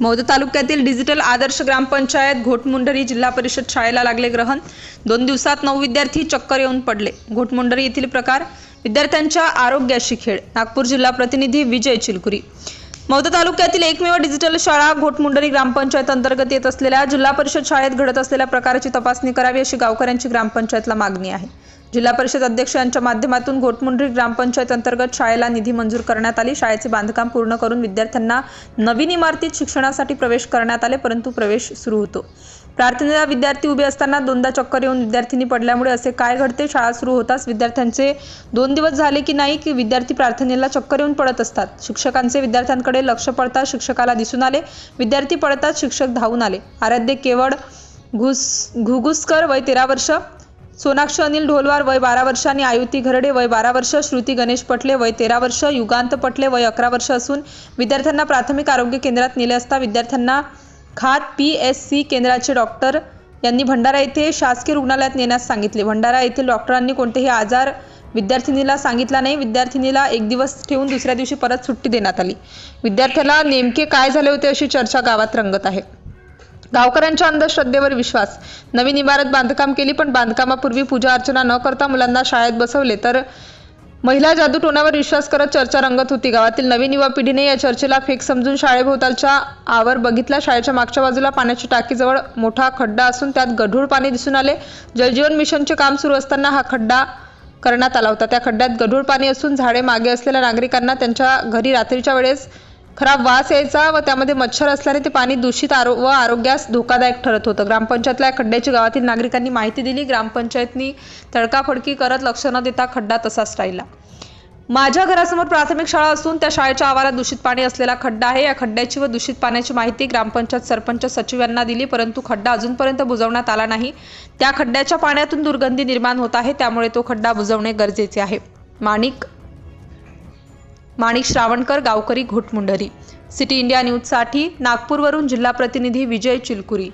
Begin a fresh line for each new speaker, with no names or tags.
मौद तालुक्यातील डिजिटल आदर्श ग्रामपंचायत घोटमुंडरी जिल्हा परिषद शाळेला लागले ग्रहण. दोन दिवसात नऊ विद्यार्थी चक्कर येऊन पडले. घोटमुंडरी येथील प्रकार विद्यार्थ्यांच्या आरोग्याशी खेळ. नागपूर जिल्हा प्रतिनिधी विजय चिलकुरी. मौदा तालुक्यातील एकमेव डिजिटल शाळा घोटमुंडरी ग्रामपंचायत अंतर्गत येत असलेल्या जिल्हा परिषद शाळेत घडत असलेल्या प्रकाराची तपासणी करावी अशी गावकऱ्यांची ग्रामपंचायतला मागणी आहे. जिल्हा परिषद अध्यक्ष यांच्या माध्यमातून घोटमुंडरी ग्रामपंचायत अंतर्गत शाळेला निधी मंजूर करण्यात आली. शाळेचे बांधकाम पूर्ण करून विद्यार्थ्यांना नवीन इमारतीत शिक्षणासाठी प्रवेश करण्यात आले परंतु प्रवेश सुरू होतो. प्रार्थनेला विद्यार्थी उभे असताना दोनदा चक्कर येऊन विद्यार्थिनी पडल्यामुळे असे काय घडते? शाळा सुरू होताच विद्यार्थ्यांचे दोन दिवस झाले की नाही की विद्यार्थी प्रार्थनेला चक्कर येऊन पडत असतात? शिक्षकांचे विद्यार्थ्यांकडे लक्ष पडताच शिक्षकाला दिसून आले. विद्यार्थी पडताच शिक्षक धावून आले. आराध्य केवळ घुस घुगुसकर वय तेरा वर्ष सोनाक्ष अनिल ढोलवार वय बारा वर्ष आणि आयुती घरडे वय बारा वर्ष श्रुती गणेश पटले वय तेरा वर्ष युगांत पटले वय अकरा वर्ष असून विद्यार्थ्यांना प्राथमिक आरोग्य केंद्रात नेले असता विद्यार्थ्यांना खात पी एस सी केंद्राचे डॉक्टर यांनी भंडारा येथे शासकीय रुग्णालयात नेण्यास सांगितले. भंडारा येथील डॉक्टरांनी कोणतेही आजार विद्यार्थिनीला सांगितला नाही. विद्यार्थिनीला एक दिवस ठेवून दुसऱ्या दिवशी परत सुट्टी देण्यात आली. विद्यार्थ्याला नेमके काय झाले होते अशी चर्चा गावात रंगत आहे. गावकऱ्यांच्या अंधश्रद्धेवर विश्वास. नवीन इमारत बांधकाम केली पण बांधकामापूर्वी पूजा अर्चना न करता मुलांना शाळेत बसवले तर महिला जादूटोणावर विश्वास करत चर्चा रंगत होती. गावातील नवीन युवा पिढीने या चर्चेला फेक समजून शाळेभोवतालच्या आवर बघितला. शाळेच्या मागच्या बाजूला पाण्याची टाकीजवळ मोठा खड्डा असून त्यात गढूळ पाणी दिसून आले. जलजीवन मिशनचे काम सुरू असताना हा खड्डा करण्यात आला होता. त्या खड्ड्यात गढूळ पाणी असून झाडे मागे असलेल्या नागरिकांना त्यांच्या घरी रात्रीच्या वेळेस खराब वास यायचा व त्यामध्ये मच्छर असल्याने ते पाणी दूषित आरो व आरोग्यास धोकादायक ठरत होतं. ग्रामपंचायतला या खड्ड्याची गावातील नागरिकांनी माहिती दिली. ग्रामपंचायतनी तडकाफडकी करत लक्ष न देता खड्डा तसाच राहिला. माझ्या घरासमोर प्राथमिक शाळा असून त्या शाळेच्या आवारात दूषित पाणी असलेला खड्डा आहे. या खड्ड्याची व दूषित पाण्याची माहिती ग्रामपंचायत सरपंच सचिव यांना दिली परंतु खड्डा अजूनपर्यंत बुजवण्यात आला नाही. त्या खड्ड्याच्या पाण्यातून दुर्गंधी निर्माण होत आहे. त्यामुळे तो खड्डा बुजवणे गरजेचे आहे. माणिक माणिक श्रावणकर गावकरी घोटमुंडरी. सिटी इंडिया न्यूजसाठी नागपूरवरून जिल्हा प्रतिनिधी विजय चिलकुरी.